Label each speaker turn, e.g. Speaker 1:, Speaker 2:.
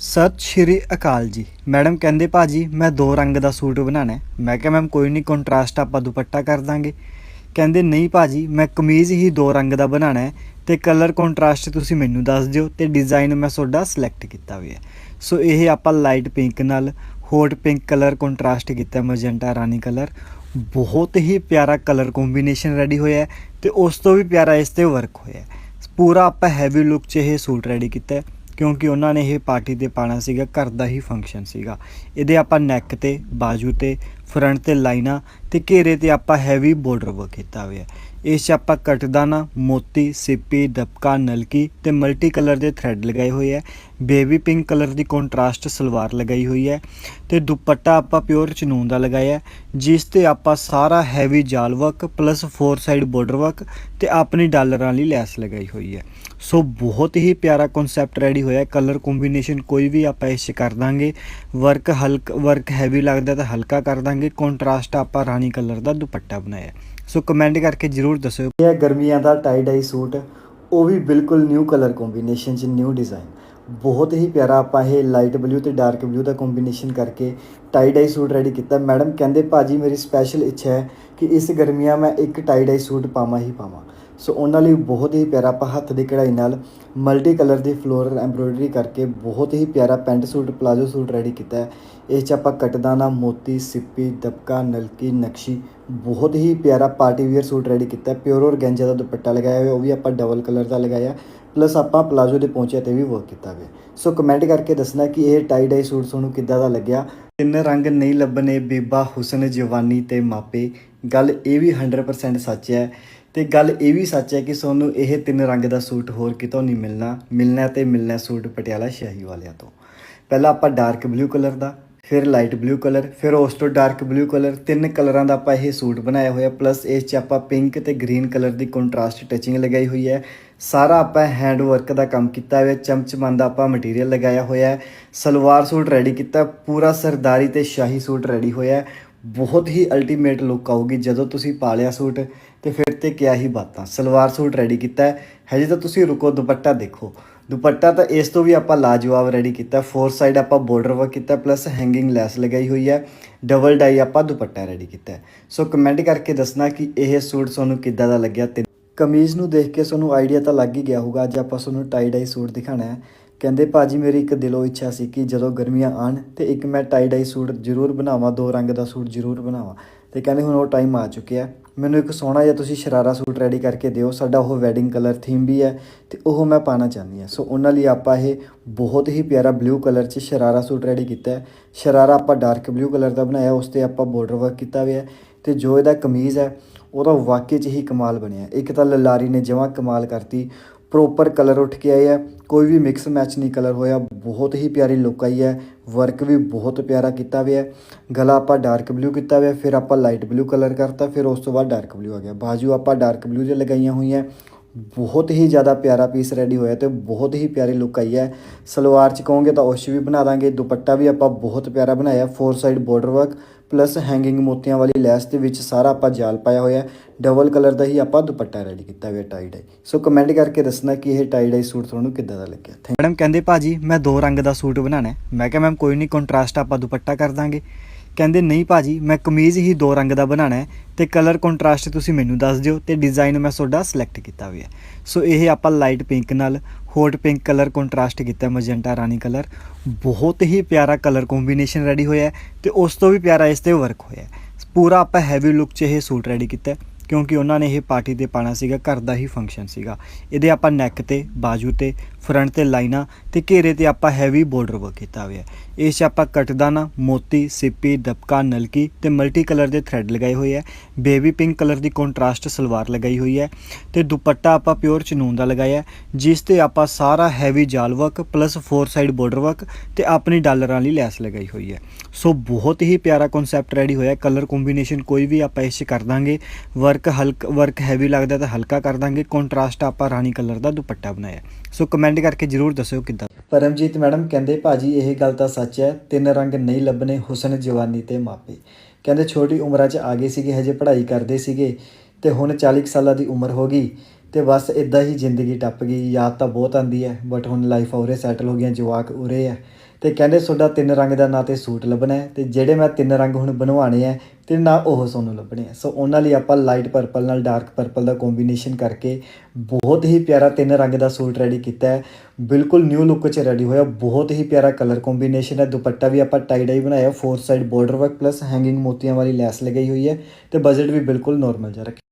Speaker 1: ਸਤਿ ਸ਼੍ਰੀ ਅਕਾਲ ਜੀ। ਮੈਡਮ ਕਹਿੰਦੇ, ਭਾਜੀ, ਮੈਂ ਦੋ ਰੰਗ ਦਾ ਸੂਟ ਬਣਾਉਣਾ ਮੈਂ ਕਿਹਾ, ਮੈਮ, ਕੋਈ ਨਹੀਂ ਕੰਟਰਾਸਟ ਆਪਾਂ ਦੁਪੱਟਾ ਕਰ ਦਾਂਗੇ। ਕਹਿੰਦੇ, ਨਹੀਂ ਭਾਜੀ, ਮੈਂ ਕਮੀਜ਼ ਹੀ ਦੋ ਰੰਗ ਦਾ ਬਣਾਉਣਾ ਹੈ ਤੇ ਕਲਰ ਕੰਟਰਾਸਟ ਤੁਸੀਂ ਮੈਨੂੰ ਦੱਸ ਦਿਓ ਤੇ ਡਿਜ਼ਾਈਨ ਮੈਂ ਤੁਹਾਡਾ ਸਿਲੈਕਟ ਕੀਤਾ ਹੋਇਆ ਹੈ। ਸੋ ਇਹ ਆਪਾਂ ਲਾਈਟ ਪਿੰਕ ਨਾਲ ਹੌਟ ਪਿੰਕ ਕਲਰ ਕੰਟਰਾਸਟ ਕੀਤਾ ਮੈਜੈਂਟਾ ਰਾਣੀ ਕਲਰ ਬਹੁਤ ਹੀ ਪਿਆਰਾ ਕਲਰ ਕੰਬੀਨੇਸ਼ਨ ਰੈਡੀ ਹੋਇਆ ਹੈ ਤੇ ਉਸ ਤੋਂ ਵੀ ਪਿਆਰਾ ਇਸ ਤੇ ਵਰਕ ਹੋਇਆ ਪੂਰਾ ਆਪਾਂ ਹੈਵੀ ਲੁੱਕ 'ਚ ਇਹ ਸੂਟ ਰੈਡੀ ਕੀਤਾ ਕਿਉਂਕਿ ਉਹਨਾਂ ਨੇ ਇਹ ਪਾਰਟੀ ਤੇ ਪਾਣਾ ਸੀਗਾ, ਘਰ ਦਾ ਹੀ ਫੰਕਸ਼ਨ ਸੀਗਾ। ਇਹਦੇ ਆਪਾਂ ਨੈਕ ਤੇ, ਬਾਜੂ ਤੇ ਫਰੰਟ ਤੇ ਲਾਈਨਾਂ ਤੇ ਘੇਰੇ ਤੇ ਆਪਾਂ ਹੈਵੀ ਬਾਰਡਰ ਵਰਕ ਕੀਤਾ ਹੋਇਆ ਇਸ 'ਚ ਆਪਾਂ ਕਟਦਾਨਾ ਮੋਤੀ, ਸਿੱਪੀ, ਦਬਕਾ, ਨਲਕੀ ਤੇ ਮਲਟੀ ਕਲਰ ਦੇ ਥ੍ਰੈਡ ਲਗਾਏ ਹੋਏ ਹੈ। ਬੇਬੀ ਪਿੰਕ ਕਲਰ ਦੀ ਕੰਟਰਾਸਟ ਸਲਵਾਰ ਲਗਾਈ ਹੋਈ ਹੈ ਤੇ ਦੁਪੱਟਾ ਆਪਾਂ ਪਿਓਰ ਚਨੂਨ ਦਾ ਲਗਾਇਆ ਜਿਸ ਤੇ ਆਪਾਂ ਸਾਰਾ ਹੈਵੀ ਜਾਲ work plus four side border work ਤੇ ਆਪਣੀ ਡਾਲਰਾਂ ਵਾਲੀ ਲੈਸ ਲਗਾਈ ਹੋਈ ਹੈ। ਸੋ ਬਹੁਤ ਹੀ ਪਿਆਰਾ ਕਨਸੈਪਟ ਰੈਡੀ ਹੋਇਆ ਕਲਰ ਕੰਬੀਨੇਸ਼ਨ ਕੋਈ ਵੀ ਆਪਾਂ ਇਸ 'ਚ ਕਰ ਦਾਂਗੇ। ਵਰਕ ਹਲਕ ਵਰਕ ਹੈਵੀ ਲੱਗਦਾ ਤਾਂ ਹਲਕਾ ਕਰ ਦਾਂਗੇ। ਕੰਟਰਾਸਟ ਆਪਾਂ ਰਾਣੀ ਕਲਰ ਦਾ ਦੁਪੱਟਾ ਬਣਾਇਆ। ਸੋ ਕਮੈਂਟ ਕਰਕੇ ਜਰੂਰ ਦੱਸਿਓ। ਇਹ ਗਰਮੀਆਂ ਦਾ ਟਾਈ ਡਾਈ ਸੂਟ। ਉਹ ਵੀ ਬਿਲਕੁਲ ਨਿਊ ਕਲਰ ਕੰਬੀਨੇਸ਼ਨ 'ਚ ਨਿਊ ਡਿਜ਼ਾਈਨ ਬਹੁਤ ਹੀ ਪਿਆਰਾ ਆਪਾਂ ਇਹ ਲਾਈਟ ਬਲੂ ਤੇ ਡਾਰਕ ਬਲੂ ਦਾ ਕੰਬੀਨੇਸ਼ਨ ਕਰਕੇ ਟਾਈ ਡਾਈ ਸੂਟ ਰੈਡੀ ਕੀਤਾ। ਮੈਡਮ ਕਹਿੰਦੇ, ਭਾਜੀ, ਮੇਰੀ ਸਪੈਸ਼ਲ ਇੱਛਾ ਹੈ ਕਿ ਇਸ ਗਰਮੀਆਂ ਮੈਂ ਇੱਕ ਟਾਈ ਡਾਈ ਸੂਟ ਪਾਵਾਂ ਹੀ ਪਾਵਾਂ। ਸੋ ਉਹਨਾਂ ਲਈ ਬਹੁਤ ਹੀ ਪਿਆਰਾ ਆਪਾਂ ਹੱਥ ਦੀ ਕਢਾਈ ਨਾਲ ਮਲਟੀ ਕਲਰ ਦੀ ਫਲੋਰਲ ਐਮਬ੍ਰੋਇਡਰੀ ਕਰਕੇ ਬਹੁਤ ਹੀ ਪਿਆਰਾ pant suit, palazzo suit ready ਕੀਤਾ ਹੈ। ਇਸ 'ਚ ਆਪਾਂ ਕਟਦਾਨਾ, ਮੋਤੀ, ਸਿੱਪੀ, ਦਬਕਾ, ਨਲਕੀ, ਨਕਸ਼ੀ ਬਹੁਤ ਹੀ ਪਿਆਰਾ ਪਾਰਟੀ ਵੇਅਰ ਸੂਟ ਰੈਡੀ ਕੀਤਾ ਹੈ। ਪਿਓਰ ਔਰਗੈਂਜਾ ਦਾ ਦੁਪੱਟਾ ਲਗਾਇਆ ਹੋਇਆ, ਉਹ ਵੀ ਆਪਾਂ ਡਬਲ ਕਲਰ ਦਾ ਲਗਾਇਆ। ਪਲੱਸ ਆਪਾਂ ਪਲਾਜ਼ੋ ਦੇ ਪਹੁੰਚੇ ਤੇ ਵੀ ਵਰਕ ਕੀਤਾ ਹੋਇਆ। ਸੋ ਕਮੈਂਟ ਕਰਕੇ ਦੱਸਣਾ ਕਿ ਇਹ ਟਾਈ ਡਾਈ ਸੂਟ ਤੁਹਾਨੂੰ ਕਿੱਦਾਂ ਦਾ ਲੱਗਿਆ? ਤਿੰਨ ਰੰਗ ਨਹੀਂ ਲੱਭਣੇ, ਬੀਬਾ, ਹੁਸਨ, ਜਵਾਨੀ ਤੇ ਮਾਪੇ। ਗੱਲ ਇਹ ਵੀ 100% ਸੱਚ ਹੈ। ਤੇ ਗੱਲ ਇਹ ਵੀ ਸੱਚ ਹੈ ਕਿ ਤੁਹਾਨੂੰ ਇਹ ਤਿੰਨ ਰੰਗ ਦਾ ਸੂਟ ਹੋਰ ਕਿਤੋਂ ਨਹੀਂ ਮਿਲਣਾ ਮਿਲਣਾ ਤੇ ਮਿਲਣਾ ਸੂਟ ਪਟਿਆਲਾ ਸ਼ਾਹੀ ਵਾਲਿਆਂ ਤੋਂ। ਪਹਿਲਾਂ ਆਪਾਂ ਡਾਰਕ ਬਲੂ ਕਲਰ ਦਾ, ਫਿਰ ਲਾਈਟ ਬਲੂ ਕਲਰ ਫਿਰ ਉਸ ਤੋਂ ਡਾਰਕ ਬਲੂ ਕਲਰ ਤਿੰਨ ਕਲਰਾਂ ਦਾ ਆਪਾਂ ਇਹ ਸੂਟ ਬਣਾਇਆ ਹੋਇਆ ਪਲੱਸ ਇਸ 'ਚ ਆਪਾਂ ਪਿੰਕ ਤੇ ਗ੍ਰੀਨ ਕਲਰ ਦੀ ਕੰਟਰਾਸਟ ਟਚਿੰਗ ਲਗਾਈ ਹੋਈ ਹੈ। ਸਾਰਾ ਆਪਾਂ ਹੈਂਡ ਵਰਕ ਦਾ ਕੰਮ ਕੀਤਾ ਹੋਇਆ ਚਮਚਮੰਦ ਆਪਾਂ ਮਟੀਰੀਅਲ ਲਗਾਇਆ ਹੋਇਆ, ਸਲਵਾਰ ਸੂਟ ਰੈਡੀ ਕੀਤਾ, ਪੂਰਾ ਸਰਦਾਰੀ ਤੇ ਸ਼ਾਹੀ ਸੂਟ ਰੈਡੀ ਹੋਇਆ ਬਹੁਤ ਹੀ ਅਲਟੀਮੇਟ ਲੁੱਕ ਆਊਗੀ। ਜਦੋਂ ਤੁਸੀਂ ਪਾ ਲਿਆ ਸੂਟ, ਤੇ ਫਿਰ ਤੇ ਕਿਆ ਹੀ ਬਾਤਾਂ। ਸਲਵਾਰ ਸੂਟ ਰੈਡੀ ਕੀਤਾ ਹੈ। ਹਜੇ ਤਾਂ ਤੁਸੀਂ ਰੁਕੋ, ਦੁਪੱਟਾ ਦੇਖੋ। ਦੁਪੱਟਾ ਤਾਂ ਇਸ ਤੋਂ ਵੀ ਆਪਾਂ ਲਾਜਵਾਬ ਰੈਡੀ ਕੀਤਾ ਫੋਰ ਸਾਈਡ ਆਪਾਂ ਬਾਰਡਰ ਵਰਕ ਕੀਤਾ ਪਲੱਸ ਹੈਂਗਿੰਗ ਲੈਸ ਲਗਾਈ ਹੋਈ ਹੈ। ਡਬਲ ਡਾਈ ਆਪਾਂ ਦੁਪੱਟਾ ਰੈਡੀ ਕੀਤਾ ਸੋ ਕਮੈਂਟ ਕਰਕੇ ਦੱਸਣਾ ਕਿ ਇਹ ਸੂਟ ਤੁਹਾਨੂੰ ਕਿੱਦਾਂ ਦਾ ਲੱਗਿਆ। ਤੇ ਕਮੀਜ਼ ਨੂੰ ਦੇਖ ਕੇ ਤੁਹਾਨੂੰ ਆਈਡੀਆ ਤਾਂ ਲੱਗ ਹੀ ਗਿਆ ਹੋਊਗਾ। ਅੱਜ ਆਪਾਂ ਤੁਹਾਨੂੰ ਟਾਈ ਡਾਈ ਸੂਟ ਦਿਖਾਣਾ ਹੈ। ਕਹਿੰਦੇ ਭਾਜੀ ਮੇਰੀ ਇੱਕ ਦਿਲੋਂ ਇੱਛਾ ਸੀ ਕਿ ਜਦੋਂ ਗਰਮੀਆਂ ਆਣ ਤੇ ਇੱਕ ਮੈਂ ਟਾਈ ਡਾਈ ਸੂਟ ਜ਼ਰੂਰ ਬਣਾਵਾਂ, ਦੋ ਰੰਗ ਦਾ ਸੂਟ ਜ਼ਰੂਰ ਬਣਾਵਾਂ। ਤੇ ਕਹਿੰਦੇ ਹੁਣ ਉਹ ਟਾਈਮ ਆ ਚੁੱਕਿਆ। ਮੈਨੂੰ ਇੱਕ ਸੋਹਣਾ ਜਿਹਾ ਤੁਸੀਂ ਸ਼ਰਾਰਾ ਸੂਟ ਰੈਡੀ ਕਰਕੇ ਦਿਓ। ਸਾਡਾ ਉਹ ਵੈਡਿੰਗ ਕਲਰ ਥੀਮ ਵੀ ਹੈ ਤੇ ਉਹ ਮੈਂ ਪਾਣਾ ਚਾਹੁੰਦੀ ਹਾਂ। ਸੋ ਉਹਨਾਂ ਲਈ ਆਪਾਂ ਇਹ ਬਹੁਤ ਹੀ ਪਿਆਰਾ ਬਲੂ ਕਲਰ 'ਚ ਸ਼ਰਾਰਾ ਸੂਟ ਰੈਡੀ ਕੀਤਾ ਹੈ। ਸ਼ਰਾਰਾ ਆਪਾਂ ਡਾਰਕ ਬਲੂ ਕਲਰ ਦਾ ਬਣਾਇਆ, ਉਸ ਤੇ ਆਪਾਂ ਬਾਰਡਰ ਵਰਕ ਕੀਤਾ ਹੋਇਆ ਹੈ ਤੇ ਜੋ ਇਹਦਾ ਕਮੀਜ਼ ਹੈ, ਉਹਦਾ ਵਾਕਈ 'ਚ ਹੀ ਕਮਾਲ ਬਣਿਆ। ਇੱਕ ਤਾਂ ਲਲਾਰੀ ਨੇ ਜਮਾਂ ਕਮਾਲ ਕਰਤੀ। ਪ੍ਰੋਪਰ ਕਲਰ ਉੱਠ ਕੇ ਆਏ ਹੈ ਕੋਈ ਵੀ ਮਿਕਸ ਮੈਚ ਨਹੀਂ ਕਲਰ ਹੋਇਆ। ਬਹੁਤ ਹੀ ਪਿਆਰੀ ਲੁੱਕ ਆਈ ਹੈ। ਵਰਕ ਵੀ ਬਹੁਤ ਪਿਆਰਾ ਕੀਤਾ ਹੋਇਆ ਗਲਾ ਆਪਾਂ ਡਾਰਕ ਬਲੂ ਕੀਤਾ ਹੋਇਆ। ਫਿਰ ਆਪਾਂ ਲਾਈਟ ਬਲੂ ਕਲਰ ਕਰਤਾ। ਫਿਰ ਉਸ ਤੋਂ ਬਾਅਦ ਡਾਰਕ ਬਲੂ ਆ ਗਿਆ। ਬਾਜੂ ਆਪਾਂ ਡਾਰਕ ਬਲੂ ਦੇ ਲਗਾਈਆਂ ਹੋਈਆਂ। ਬਹੁਤ ਹੀ ਜ਼ਿਆਦਾ ਪਿਆਰਾ ਪੀਸ ਰੈਡੀ ਹੋਇਆ ਤੇ ਬਹੁਤ ਹੀ ਪਿਆਰੀ ਲੁੱਕ ਆਈ ਹੈ। ਸਲਵਾਰ ਚ ਕਹੋਗੇ ਤਾਂ ਉਸ 'ਚ ਵੀ ਬਣਾ ਦਾਂਗੇ। ਦੁਪੱਟਾ ਵੀ ਆਪਾਂ ਬਹੁਤ ਪਿਆਰਾ ਬਣਾਇਆ। Four side border work plus hanging ਮੋਤੀਆਂ ਵਾਲੀ ਲੈਸ ਦੇ ਵਿੱਚ ਸਾਰਾ ਆਪਾਂ ਜਾਲ ਪਾਇਆ ਹੋਇਆ। ਡਬਲ ਕਲਰ ਦਾ ਹੀ ਆਪਾਂ ਦੁਪੱਟਾ ਰੈਡੀ ਕੀਤਾ ਹੋਇਆ ਟਾਈ ਡਾਈ ਸੋ ਕਮੈਂਟ ਕਰਕੇ ਦੱਸਣਾ ਕਿ ਇਹ ਟਾਈ ਡਾਈ ਸੂਟ ਤੁਹਾਨੂੰ ਕਿੱਦਾਂ ਦਾ ਲੱਗਿਆ? ਮੈਡਮ ਕਹਿੰਦੇ ਭਾਜੀ, ਮੈਂ ਦੋ ਰੰਗ ਦਾ ਸੂਟ ਬਣਾਉਣਾ ਮੈਂ ਕਿਹਾ ਮੈਮ ਕੋਈ ਨਹੀਂ ਕੰਟਰਾਸਟ ਆਪਾਂ ਦੁਪੱਟਾ ਕਰ ਦਾਂਗੇ। ਕਹਿੰਦੇ, ਨਹੀਂ ਭਾਜੀ, ਮੈਂ ਕਮੀਜ਼ ਹੀ ਦੋ ਰੰਗ ਦਾ ਬਣਾਉਣਾ ਹੈ ਤੇ ਕਲਰ ਕੰਟਰਾਸਟ ਤੁਸੀਂ ਮੈਨੂੰ ਦੱਸ ਦਿਓ ਤੇ ਡਿਜ਼ਾਈਨ ਮੈਂ ਤੁਹਾਡਾ ਸਿਲੈਕਟ ਕੀਤਾ ਹੋਇਆ ਸੋ ਇਹ ਆਪਾਂ ਲਾਈਟ ਪਿੰਕ ਨਾਲ ਹੌਟ ਪਿੰਕ ਕਲਰ ਕੰਟਰਾਸਟ ਕੀਤਾ ਮੈਜੈਂਟਾ ਰਾਣੀ ਕਲਰ ਬਹੁਤ ਹੀ ਪਿਆਰਾ ਕਲਰ ਕੰਬੀਨੇਸ਼ਨ ਰੈਡੀ ਹੋਇਆ ਹੈ ਤੇ ਉਸ ਤੋਂ ਵੀ ਪਿਆਰਾ ਇਸ ਤੇ ਵਰਕ ਹੋਇਆ ਪੂਰਾ ਆਪਾਂ ਹੈਵੀ ਲੁੱਕ 'ਚ ਇਹ ਸੂਟ ਰੈਡੀ ਕੀਤਾ ਕਿਉਂਕਿ ਉਹਨਾਂ ਨੇ ਇਹ ਪਾਰਟੀ ਤੇ ਪਾਣਾ ਸੀਗਾ, ਘਰ ਦਾ ਹੀ ਫੰਕਸ਼ਨ ਸੀਗਾ। ਇਹਦੇ ਆਪਾਂ ਨੈਕ ਤੇ, ਬਾਜੂ ਤੇ ਫਰੰਟ ਤੇ ਲਾਈਨਾਂ ਤੇ ਘੇਰੇ ਤੇ ਆਪਾਂ ਹੈਵੀ ਬਾਰਡਰ ਵਰਕ ਕੀਤਾ ਹੋਇਆ ਇਸ 'ਚ ਆਪਾਂ ਕਟਦਾਨਾ, ਮੋਤੀ, ਸਿੱਪੀ, ਦਬਕਾ, ਨਲਕੀ ਤੇ ਮਲਟੀ ਕਲਰ ਦੇ ਥ੍ਰੈਡ ਲਗਾਏ ਹੋਏ ਹੈ। ਬੇਬੀ ਪਿੰਕ ਕਲਰ ਦੀ ਕੰਟਰਾਸਟ ਸਲਵਾਰ ਲਗਾਈ ਹੋਈ ਹੈ ਤੇ ਦੁਪੱਟਾ ਆਪਾਂ ਪਿਓਰ ਚਨੂਨ ਦਾ ਲਗਾਇਆ ਜਿਸ ਤੇ ਆਪਾਂ ਸਾਰਾ ਹੈਵੀ ਜਾਲ work plus four side border work ਤੇ ਆਪਣੀ ਡਾਲਰਾਂ ਲਈ ਲੈਸ ਲਗਾਈ ਹੋਈ ਹੈ। ਸੋ ਬਹੁਤ ਹੀ ਪਿਆਰਾ ਕਨਸੈਪਟ ਰੈਡੀ ਹੋਇਆ ਕਲਰ ਕੰਬੀਨੇਸ਼ਨ ਕੋਈ ਵੀ ਆਪਾਂ ਇਸ 'ਚ ਕਰ ਦਾਂਗੇ। ਵਰਕ ਹਲਕ ਵਰਕ ਹੈਵੀ ਲੱਗਦਾ ਤਾਂ ਹਲਕਾ ਕਰ ਦਾਂਗੇ। ਕੰਟਰਾਸਟ ਆਪਾਂ ਰਾਣੀ ਕਲਰ ਦਾ ਦੁਪੱਟਾ ਬਣਾਇਆ। ਸੋ ਕਮੈਂਟ ਕਰਕੇ ਜਰੂਰ ਦੱਸਿਓ ਕਿੱਦਾਂ। ਪਰਮਜੀਤ ਮੈਡਮ ਕਹਿੰਦੇ, ਭਾਜੀ, ਇਹ ਗੱਲ ਤਾਂ ਸੱਚ ਹੈ। ਤਿੰਨ ਰੰਗ ਨਹੀਂ ਲੱਭਣੇ, ਹੁਸਨ, ਜਵਾਨੀ ਤੇ ਮਾਪੇ। ਕਹਿੰਦੇ, ਛੋਟੀ ਉਮਰਾਂ 'ਚ ਆ ਗਏ ਸੀਗੇ, ਹਜੇ ਪੜ੍ਹਾਈ ਕਰਦੇ ਸੀਗੇ ਤੇ ਹੁਣ 40 ਕੁ ਸਾਲਾਂ ਦੀ ਉਮਰ ਹੋ ਗਈ ਤੇ ਬਸ ਇਦਾਂ ਹੀ ਜ਼ਿੰਦਗੀ ਟੱਪ ਗਈ। ਯਾਦ ਤਾਂ ਬਹੁਤ ਆਂਦੀ ਹੈ ਬਟ ਹੁਣ ਲਾਈਫ ਔਰੇ ਸੈਟਲ ਹੋ ਗਈਆਂ, ਜਵਾਕ ਉਰੇ ਹੈ ਤੇ ਕਹਿੰਦੇ ਤੁਹਾਡਾ ਤਿੰਨ ਰੰਗ ਦਾ ਨਾ ਤੇ ਸੂਟ ਲੱਭਣਾ ਹੈ ਤੇ ਜਿਹੜੇ ਮੈਂ ਤਿੰਨ ਰੰਗ ਹੁਣ ਬਣਵਾਣੇ ਆ ਤੇ ਨਾ ਉਹ ਤੁਹਾਨੂੰ ਲੱਭਣੇ ਆ ਸੋ ਉਹਨਾਂ ਲਈ ਆਪਾਂ ਲਾਈਟ ਪਰਪਲ ਨਾਲ ਡਾਰਕ ਪਰਪਲ ਦਾ ਕੰਬੀਨੇਸ਼ਨ ਕਰਕੇ ਬਹੁਤ ਹੀ ਪਿਆਰਾ ਤਿੰਨ ਰੰਗ ਦਾ ਸੂਟ ਰੈਡੀ ਕੀਤਾ ਹੈ। ਬਿਲਕੁਲ ਨਿਊ ਲੁੱਕ 'ਚ ਰੈਡੀ ਹੋਇਆ, ਬਹੁਤ ਹੀ ਪਿਆਰਾ ਕਲਰ ਕੰਬੀਨੇਸ਼ਨ ਹੈ। ਦੁਪੱਟਾ ਵੀ ਆਪਾਂ ਟਾਈ ਡਾਈ ਬਣਾਇਆ four side border work plus hanging ਮੋਤੀਆਂ ਵਾਲੀ ਲੈਸ ਲਗਾਈ ਹੋਈ ਹੈ ਤੇ ਬਜਟ ਵੀ ਬਿਲਕੁਲ ਨਾਰਮਲ ਜਿਹਾ ਰੱਖਿਆ।